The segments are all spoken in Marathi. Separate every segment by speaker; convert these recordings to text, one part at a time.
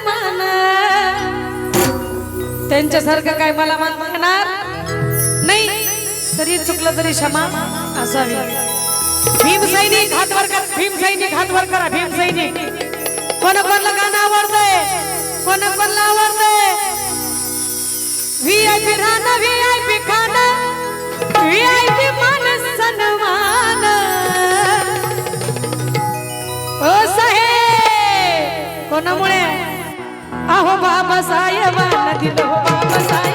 Speaker 1: सन्मान त्यांच्यासारखं काय मला मान मागणार? नाही. तरी चुकलं तरी क्षमा असावी. भीम सैनिक हात वर करा भीम सैनिक हात वर करा भीम सैनिक. कोण कोणला गाणं आवडतंय? कोण कोणला आवडतंय? व्ही आय पी राहणं व्ही आय पी खाणं व्ही आय पी मान सन्मान. ओ साहेब कोणामुळे? अहो बाबा दिलो दिलं हो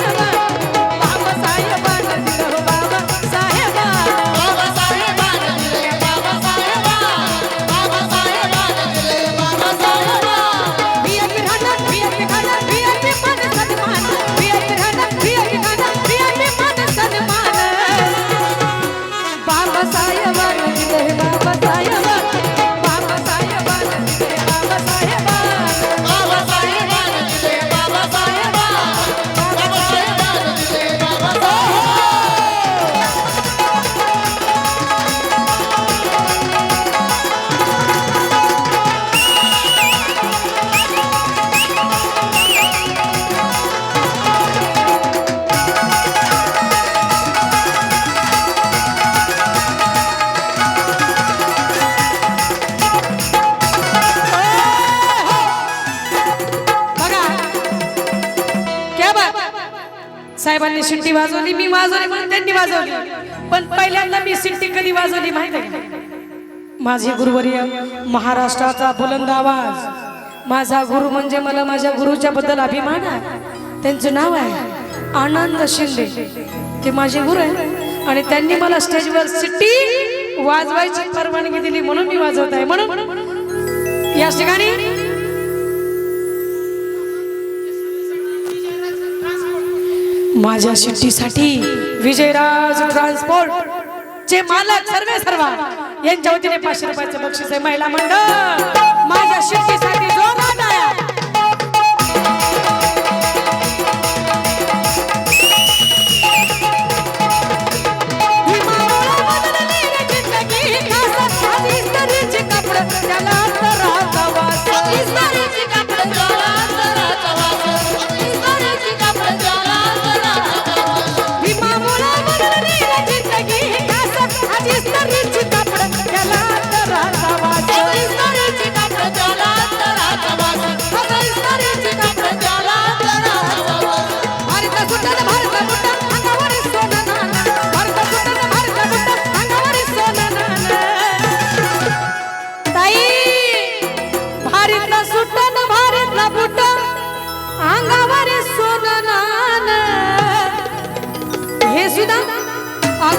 Speaker 1: साहेबांनी शिट्टी वाजवली मी वाजवली म्हणून त्यांनी वाजवली. पण पहिल्यांदा मी शिट्टी कधी वाजवली माहिती आहे माझे गुरुवर्य महाराष्ट्राचा बुलंद आवाज माझा गुरु म्हणजे मला माझ्या गुरुच्या बद्दल अभिमान आहे. त्यांचं नाव आहे आनंद शिंदे. ते माझे गुरु आहे आणि त्यांनी मला स्टेजवर शिट्टी वाजवायची परवानगी दिली म्हणून मी वाजवत आहे. म्हणून या ठिकाणी माझ्या सुट्टीसाठी विजयराज ट्रान्सपोर्ट चे मालक सर्वे सर्व. यांच्या वतीने पाचशे रुपयाचं बक्षीस आहे महिला मंडळ. माझ्या सुट्टीसाठी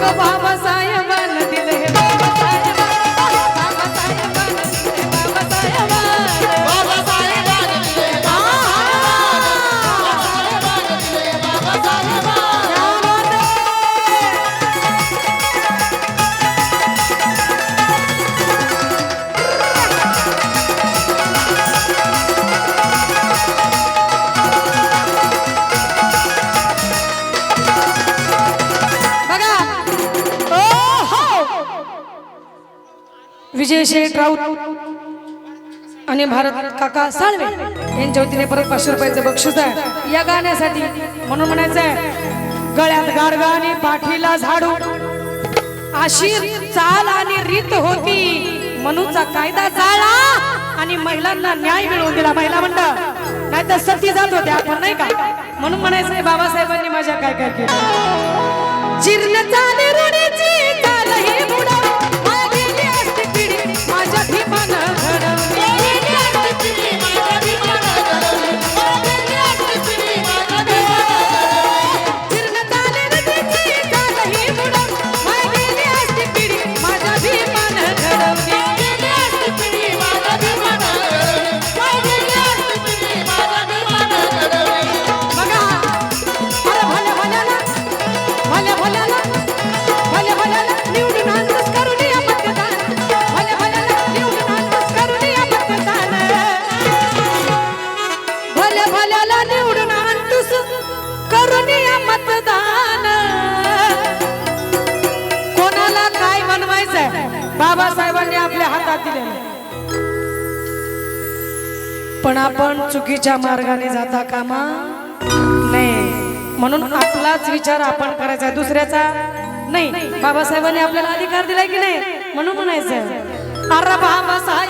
Speaker 1: अगं बाबासाहेबांना विजय शेठ राऊत आणि भारत काका साळवे यांच्या वतीने परत पाचशे रुपयाचं बक्षीस आहे या गाण्यासाठी म्हणून म्हणायचं आहे गळ्यात गाडगाणी पाठीला झाडू अशी चाल आणि रीत होती म्हणूनचा कायदा चाळा आणि महिलांना न्याय मिळवून दिला महिला मंडळ नाही तर सती जात होते आपण नाही का म्हणून म्हणायचं बाबासाहेबांनी माझ्या काय काय केलं जीर्ण बाबासाहेबांनी आपल्या हातात दिले पण आपण चुकीच्या मार्गाने जाता कामा नाही म्हणून आपलाच विचार आपण करायचा दुसऱ्याचा नाही. बाबासाहेबांनी आपल्याला अधिकार दिलाय की नाही? म्हणून म्हणायचं अरे
Speaker 2: बाबासाहेब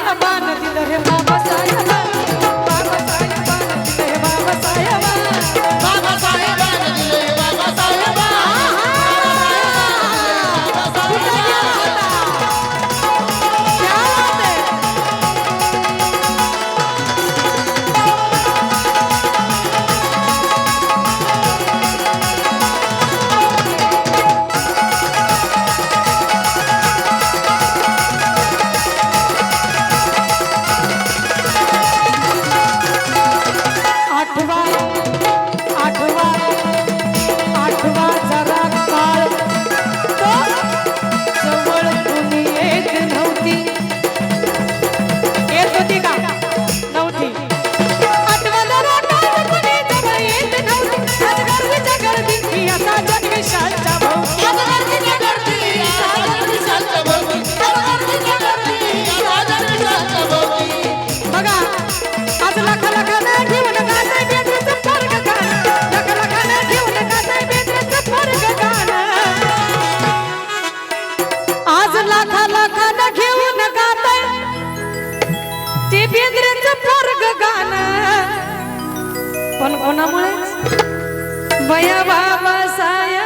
Speaker 2: પણ કોના
Speaker 1: મળે ભયા બાબા સાયા